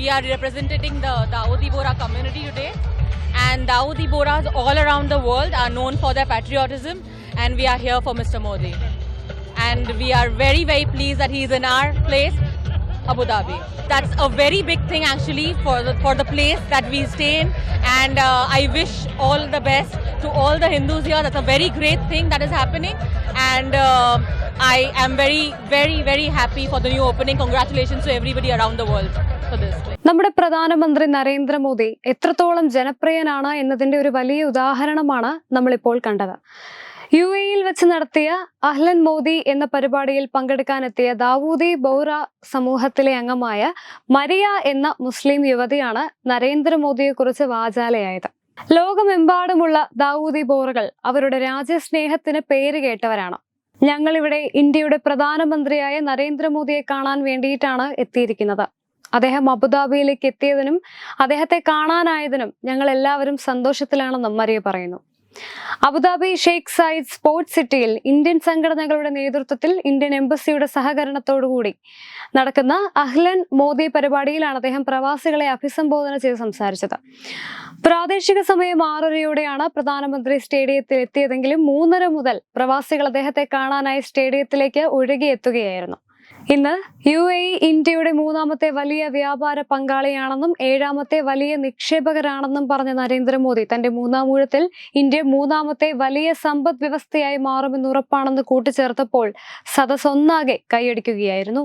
we are representing the Dawoodi Bora community today. And Dawoodi Boras all around the world are known for their patriotism, and we are here for Mr. Modi. And we are very, very pleased that he is in our place, Abu Dhabi. That's a very big thing actually for the, for the place that we stay in. And uh, I wish all the best to all the Hindus here. That's a very great thing that is happening. And uh, I am very, very, very happy for the new opening. Congratulations to everybody around the world for this. നമ്മുടെ പ്രധാനമന്ത്രി നരേന്ദ്രമോദി എത്രത്തോളം ജനപ്രിയനാണ് എന്നതിന്റെ ഒരു വലിയ ഉദാഹരണമാണ് നമ്മളിപ്പോൾ കണ്ടത് U എയിൽ വെച്ച് നടത്തിയ അഹ്ലൻ മോദി എന്ന പരിപാടിയിൽ പങ്കെടുക്കാനെത്തിയ ദാവൂദി ബൗറ സമൂഹത്തിലെ അംഗമായ മരിയ എന്ന മുസ്ലിം യുവതിയാണ് നരേന്ദ്രമോദിയെക്കുറിച്ച് വാചാലയായത് ലോകമെമ്പാടുമുള്ള ദാവൂദി ബോറുകൾ അവരുടെ രാജ്യസ്നേഹത്തിന് പേര് കേട്ടവരാണ് ഞങ്ങളിവിടെ ഇന്ത്യയുടെ പ്രധാനമന്ത്രിയായ നരേന്ദ്രമോദിയെ കാണാൻ വേണ്ടിയിട്ടാണ് എത്തിയിരിക്കുന്നത്. അദ്ദേഹം അബുദാബിയിലേക്ക് എത്തിയതിനും അദ്ദേഹത്തെ കാണാനായതിനും ഞങ്ങൾ എല്ലാവരും സന്തോഷത്തിലാണെന്നും മറിയ പറയുന്നു. Abu Dhabi Sheikh Zayed sports സിറ്റിയിൽ ഇന്ത്യൻ സംഘടനകളുടെ നേതൃത്വത്തിൽ ഇന്ത്യൻ എംബസിയുടെ സഹകരണത്തോടുകൂടി നടക്കുന്ന അഹ്ലൻ മോദി പരിപാടിയിലാണ് അദ്ദേഹം പ്രവാസികളെ അഭിസംബോധന ചെയ്ത് സംസാരിച്ചത്. പ്രാദേശിക സമയം ആറരയോടെയാണ് പ്രധാനമന്ത്രി സ്റ്റേഡിയത്തിൽ എത്തിയതെങ്കിലും മൂന്നര മുതൽ പ്രവാസികൾ അദ്ദേഹത്തെ കാണാനായി സ്റ്റേഡിയത്തിലേക്ക് ഒഴുകിയെത്തുകയായിരുന്നു. ഇന്ന് യു എ ഇന്ത്യയുടെ മൂന്നാമത്തെ വലിയ വ്യാപാര പങ്കാളിയാണെന്നും ഏഴാമത്തെ വലിയ നിക്ഷേപകരാണെന്നും പറഞ്ഞ നരേന്ദ്രമോദി തന്റെ മൂന്നാം ഊഴത്തിൽ ഇന്ത്യ മൂന്നാമത്തെ വലിയ സമ്പദ് വ്യവസ്ഥയായി മാറുമെന്ന് ഉറപ്പാണെന്ന് കൂട്ടിച്ചേർത്തപ്പോൾ സദസ്സൊന്നാകെ കൈയടിക്കുകയായിരുന്നു.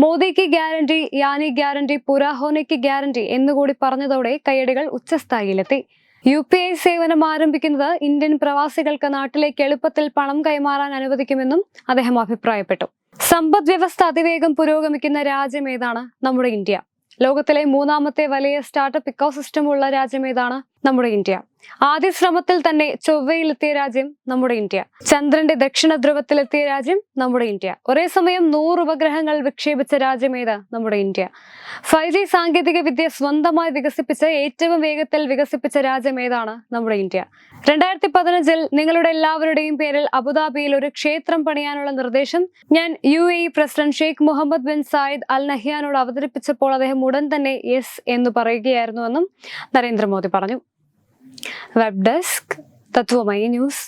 മോദിക്ക് ഗ്യാരണ്ടി യാനി ഗ്യാരണ്ടി പുരാഹോനയ്ക്ക് ഗ്യാരണ്ടി എന്നുകൂടി പറഞ്ഞതോടെ കൈയടികൾ ഉച്ചസ്ഥായിയിലെത്തി. യു പി ഐ സേവനം ആരംഭിക്കുന്നത് ഇന്ത്യൻ പ്രവാസികൾക്ക് നാട്ടിലേക്ക് എളുപ്പത്തിൽ പണം കൈമാറാൻ അനുവദിക്കുമെന്നും അദ്ദേഹം അഭിപ്രായപ്പെട്ടു. സമ്പദ് വ്യവസ്ഥ അതിവേഗം പുരോഗമിക്കുന്ന രാജ്യം ഏതാണ്? നമ്മുടെ ഇന്ത്യ. ലോകത്തിലെ മൂന്നാമത്തെ വലിയ സ്റ്റാർട്ടപ്പ് ഇക്കോസിസ്റ്റം ഉള്ള രാജ്യം ഏതാണ്? നമ്മുടെ ഇന്ത്യ. ആദ്യ ശ്രമത്തിൽ തന്നെ ചൊവ്വയിലെത്തിയ രാജ്യം നമ്മുടെ ഇന്ത്യ. ചന്ദ്രന്റെ ദക്ഷിണ ധ്രുവത്തിലെത്തിയ രാജ്യം നമ്മുടെ ഇന്ത്യ. ഒരേ സമയം നൂറ് ഉപഗ്രഹങ്ങൾ വിക്ഷേപിച്ച രാജ്യം ഏതാ? നമ്മുടെ ഇന്ത്യ. ഫൈവ് ജി സാങ്കേതിക വിദ്യ സ്വന്തമായി വികസിപ്പിച്ച ഏറ്റവും വേഗത്തിൽ വികസിപ്പിച്ച രാജ്യം ഏതാണ്? നമ്മുടെ ഇന്ത്യ. രണ്ടായിരത്തി പതിനഞ്ചിൽ നിങ്ങളുടെ എല്ലാവരുടെയും പേരിൽ അബുദാബിയിൽ ഒരു ക്ഷേത്രം പണിയാനുള്ള നിർദ്ദേശം ഞാൻ U A president Sheikh Mohammed bin Zayed al നഹ്യാനോട് അവതരിപ്പിച്ചപ്പോൾ അദ്ദേഹം ഉടൻ തന്നെ യെസ് എന്ന് പറയുകയായിരുന്നുവെന്നും നരേന്ദ്രമോദി പറഞ്ഞു. Web desk Tatwamayi news